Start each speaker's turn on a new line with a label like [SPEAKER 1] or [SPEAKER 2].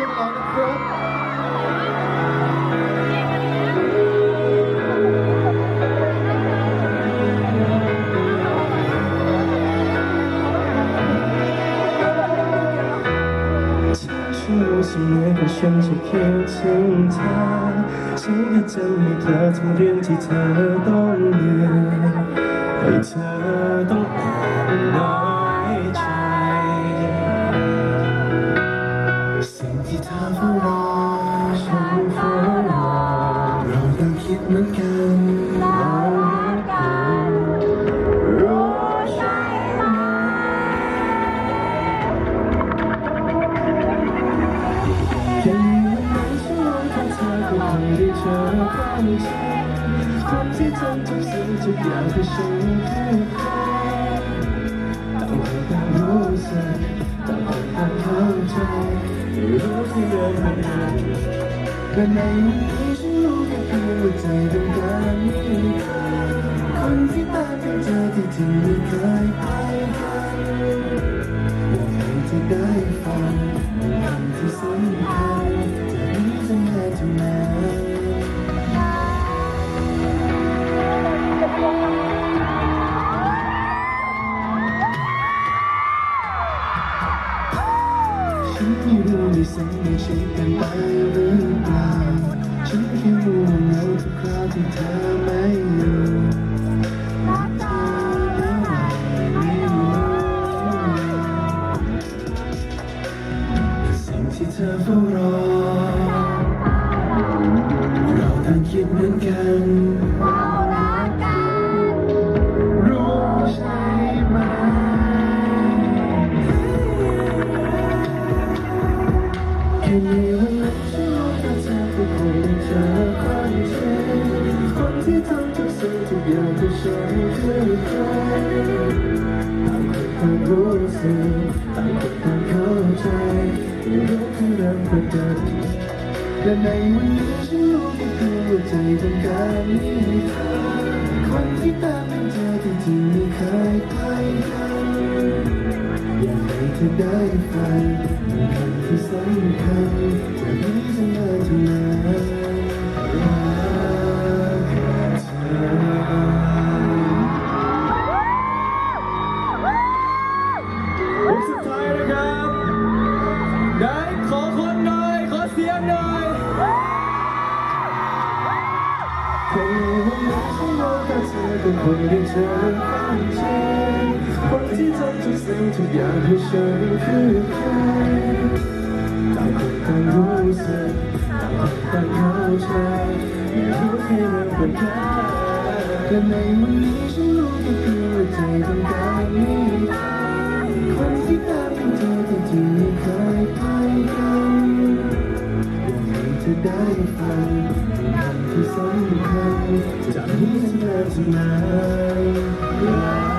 [SPEAKER 1] ช่วงเรานะครับ
[SPEAKER 2] ฉันรู้เสมอว่าฉันจะคิด เรารอฉันเฝ้ารอเราต่างคิดเหมือนกันเรารักกันรู้ใช่ไหมแค่มีวันไหนฉันมองข้างเธอก็คงได้เจอความจริงคนที่ทำทุกสิ่งทุกอย่างเพื่อฉันคือ รู้ที่เดินมานแต่ในวันนี้ฉันรู้แค่เพียงว่าใจต้องการมีใคนที่ตามเป็นเธอที่ที่ไม่เคยไปกันอยากให้เธอได้ฟังคำที่สำคัญจะนี้จะแม้จะนา ในสิ่งที่ฉันเป็นไปหรือเปล่าฉันแค่รู้ว่าเหงาทุกคราวที่เธอไม่อยู่เธอไม่รู้สิ่งที่เธอเฝ้ารอเราต่างคิดเหมือนกัน ทำทุกสิ่งทุกอย่างเพื่ฉันคือใครต่างคนต่างรู้สึกต่างคนต่างเข้าใจไม่รู้แค่เรื่องประเด็นและในวันนี้ฉันรู้แค่เพียงว่าใจต้องการมีเธอคนที่ตามเป็นเธอที่ที่ไม่เคยไปกันอยากให้เธอได้ฟังเป็นคำที่สำคัญ รู้แค่เธอเป็นคนที่เจอความจริงคนที่ทำทุกสิ่งทุกอย่างเพื่อฉันคือใครต่างคนต่างรู้สึกต่างคนต่างเข้าใจไม่รู้แค่เรื่องเป็นแค่แลในวันนี้ฉันรู้แค่เพียงว่าใจต้องการนี้ อได้ฟังเป็นคำที่สำคัญจากนี้ฉันานจะนา